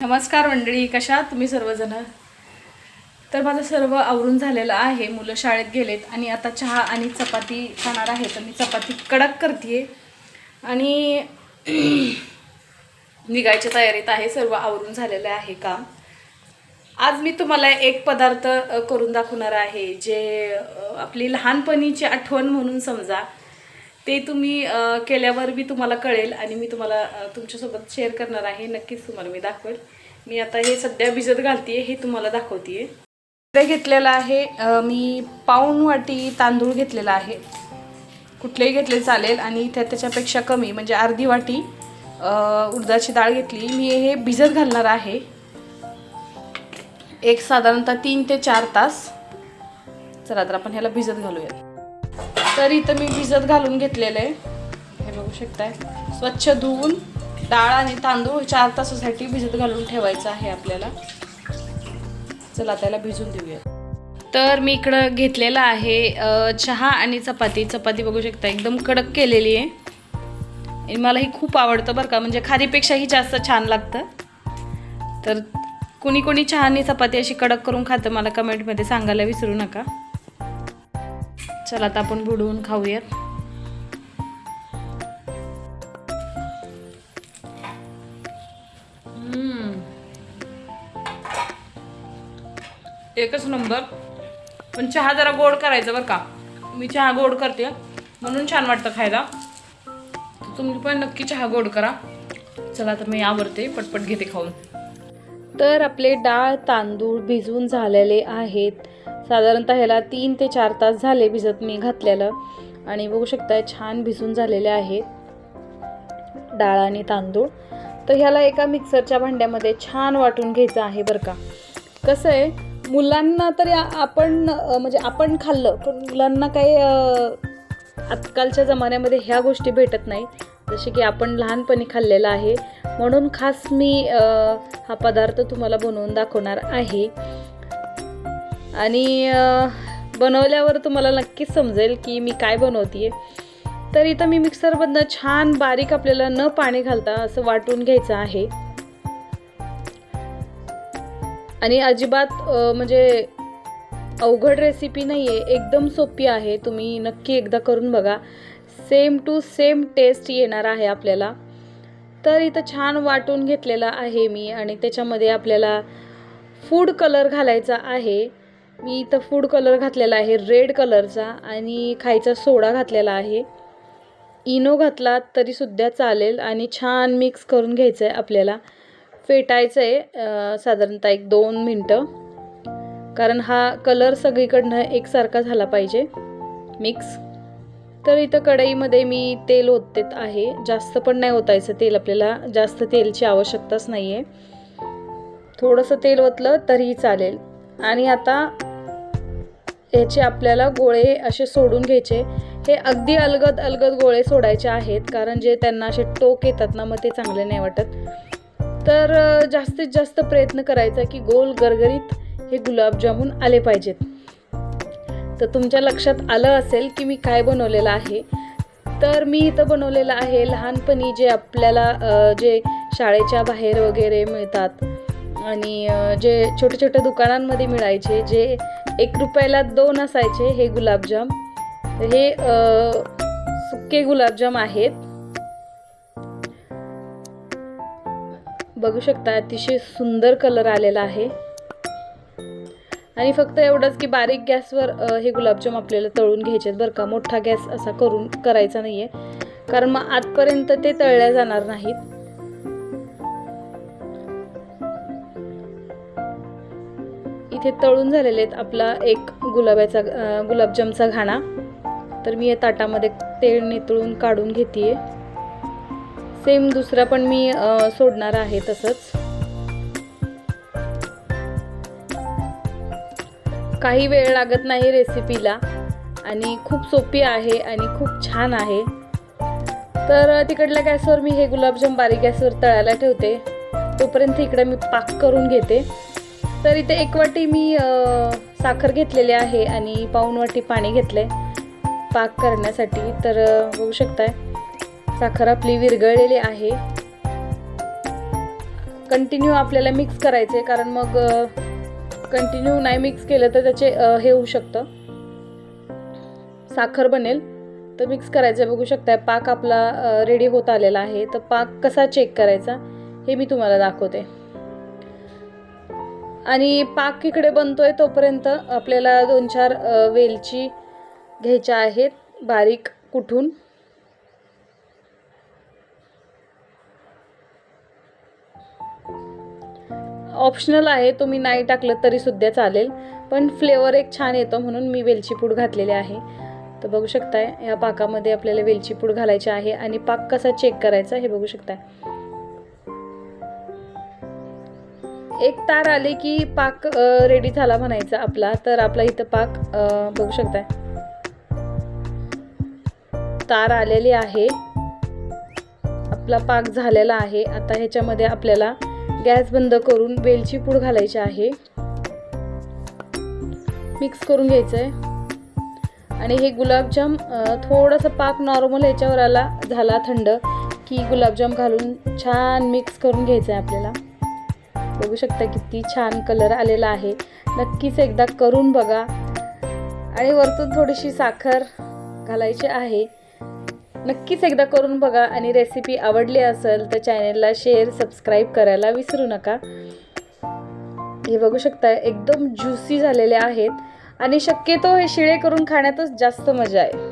नमस्कार मंडळी कशा तुम्ही सर्वजण? तर माझं सर्व आवरून झालेलं आहे. मुलं शाळेत गेलेत आणि आता चहा आणि चपाती खाणार आहे तर मी चपाती कडक करते आणि निघायच्या तयारीत आहे. सर्व आवरून झालेलं आहे काम. आज मी तुम्हाला एक पदार्थ करून दाखवणार आहे जे आपली लहानपणीची आठवण म्हणून समजा ते तुम्ही केल्यावर मी तुम्हाला कळेल आणि मी तुम्हाला तुमच्यासोबत शेअर करणार आहे. नक्कीच तुम्हाला मी दाखवेल. मी आता हे सध्या भिजत घालते हे तुम्हाला दाखवते इकडे घेतलेलं आहे मी पाऊण वाटी तांदूळ घेतलेला आहे. कुठलेही घेतले चालेल आणि त्या त्याच्यापेक्षा कमी म्हणजे अर्धी वाटी उडदाची डाळ घेतली. मी हे भिजत घालणार आहे. एक साधारणतः तीन ते चार तास. चला तर आपण ह्याला भिजत घालूया तर इथं मी भिजत घालून घेतलेलं आहे. हे बघू शकताय. स्वच्छ धुवून डाळ आणि तांदूळ चार तासासाठी भिजत घालून ठेवायचं आहे आपल्याला. चला त्याला भिजून देऊया तर मी इकडं घेतलेलं आहे चहा आणि चपाती. चपाती बघू शकता एकदम कडक केलेली आहे. आणि मला ही खूप आवडतं बरं का म्हणजे खारीपेक्षाही जास्त छान लागतं. तर कुणी कुणी चहा आणि चपाती अशी कडक करून खातं मला कमेंटमध्ये सांगायला विसरू नका. चला आता आपण बुडवून खाऊयात. एकच नंबर. पण चहा जरा गोड करायचा बरं का. मी चहा गोड करते म्हणून छान वाटतं खायला. तुम्ही पण नक्की चहा गोड करा. चला तर मी आवडते पटपट घेते खाऊन. तर आपले डाळ तांदूळ भिजून झालेले आहेत. साधारणतः ह्याला तीन ते चार तास झाले भिजत मी घातलेलं. आणि बघू शकताय छान भिजून झालेले आहेत डाळ आणि तांदूळ. तर ह्याला एका मिक्सरच्या भांड्यामध्ये छान वाटून घ्यायचं आहे बरं का. कसं आहे मुलांना तर आपण म्हणजे आपण खाल्लं पण मुलांना काही आजकालच्या जमान्यामध्ये ह्या गोष्टी भेटत नाही. जसे की आपण लहानपणी खाल्लेलं आहे. म्हणून खास मी हा पदार्थ तुम्हाला बनवून दाखवणार आहे. आणि बनवल्यावर तुम्हाला नक्कीच समजेल की मी काय बनवते तर इथं मी मिक्सरमधनं छान बारीक आपल्याला न पाणी घालता असं वाटून घ्यायचं आहे. आणि अजिबात म्हणजे अवघड रेसिपी नाही आहे एकदम सोपी आहे. तुम्ही नक्की एकदा करून बघा. सेम टू सेम टेस्ट येणार आहे आपल्याला. तर इथं छान वाटून घेतलेला आहे मी आणि त्याच्यामध्ये आपल्याला फूड कलर घालायचा आहे. मी इथं फूड कलर घातलेला आहे रेड कलरचा आणि खायचा सोडा घातलेला आहे. इनो घातला तरीसुद्धा चालेल आणि छान मिक्स करून घ्यायचं आहे आपल्याला. फेटायचं आहे साधारणतः एक दोन मिनटं. कारण हा कलर सगळीकडनं एकसारखा झाला पाहिजे मिक्स तर इथं कढईमध्ये मी तेल ओततेत आहे. जास्त पण नाही ओतायचं तेल आपल्याला. जास्त तेलची आवश्यकताच नाही आहे थोडंसं तेल ओतलं तरीही चालेल. आणि आता याचे आपल्याला गोळे असे सोडून घ्यायचे. हे अगदी अलगद अलगद गोळे सोडायचे आहेत कारण जे त्यांना असे टोक येतात ना मग ते चांगले नाही वाटत. तर जास्तीत जास्त प्रयत्न करायचा की गोल गरगरीत हे गुलाबजामुन आले पाहिजेत. तर तुमच्या लक्षात आलं असेल की मी काय बनवलेलं आहे. तर मी इथं बनवलेलं आहे लहानपणी जे आपल्याला जे शाळेच्या बाहेर वगैरे मिळतात आणि जे छोट्या छोट्या दुकानांमध्ये मिळायचे जे एक रुपयाला दोन असायचे हे गुलाबजाम. हे सुके गुलाबजाम आहेत. बघू शकता अतिशय सुंदर कलर आलेला आहे. आणि फक्त एवढंच की बारीक गॅसवर हे गुलाबजाम आपल्याला तळून घ्यायचे आहेत बरं का. मोठा गॅस असा करून करायचा नाही आहे कारण मग आतपर्यंत ते तळल्या जाणार नाहीत. इथे तळून झालेले आहेत आपला एक गुलाबाचा गुलाबजामचा घाणा. तर मी या ताटामध्ये तेल नितळून काढून घेते सेम दुसरा पण मी सोडणार आहे तसंच. काही वेळ लागत नाही रेसिपीला आणि खूप सोपी आहे आणि खूप छान आहे. तर तिकडल्या गॅसवर मी हे गुलाबजाम बारीक गॅसवर तळायला ठेवते. तोपर्यंत इकडे मी पाक करून घेते. तर इथे एक वाटी मी साखर घेतलेली आहे आणि पाऊण वाटी पाणी घेतले पाक करण्यासाठी. तर बघू शकताय साखर आपली विरघळलेली आहे. कंटिन्यू आपल्याला मिक्स करायचं आहे कारण मग कंटिन्यू नाही मिक्स केलं तर त्याचे हे होऊ शकतं. साखर बनेल तर मिक्स करायचं आहे बघू शकताय पाक आपला रेडी होत आलेला आहे. तर पाक कसा चेक करायचा हे मी तुम्हाला दाखवते. आणि पाक इकडे बनतोय तोपर्यंत आपल्याला दोन चार वेलची घ्यायच्या आहेत. बारीक कुठून? ऑप्शनल आहे तुम्ही नाही टाकलं तरी सुद्धा चालेल. पण फ्लेवर एक छान येतो म्हणून मी वेलची पूड घातलेली आहे. तर बघू शकताय या पाकामध्ये आपल्याला वेलची पूड घालायची आहे. आणि पाक कसा चेक करायचा हे बघू शकताय. एक तार आले की पाक रेडी झाला म्हणायचा आपला. तर आपला इथं पाक बघू शकताय. तार आलेली आहे. आपला पाक झालेला आहे. आता ह्याच्यामध्ये आपल्याला गॅस बंद करून वेलची पूड घालायची आहे. मिक्स करून घ्यायचं आहे आणि हे गुलाबजाम थोडंसं पाक नॉर्मल ह्याच्यावर आला झाला थंड की गुलाबजाम घालून छान मिक्स करून घ्यायचं आहे आपल्याला. बघू शकता किती छान कलर आलेला आहे. नक्कीच एकदा करून बघा. आणि वरतून थोडीशी साखर घालायची आहे. नक्कीच एकदा करून बघा. आणि रेसिपी आवडली असेल तर चॅनेलला शेअर सबस्क्राईब करायला विसरू नका. हे बघू शकता एकदम ज्युसी झालेले आहेत. आणि शक्यतो हे शिळे करून खाण्यातच जास्त मजा आहे.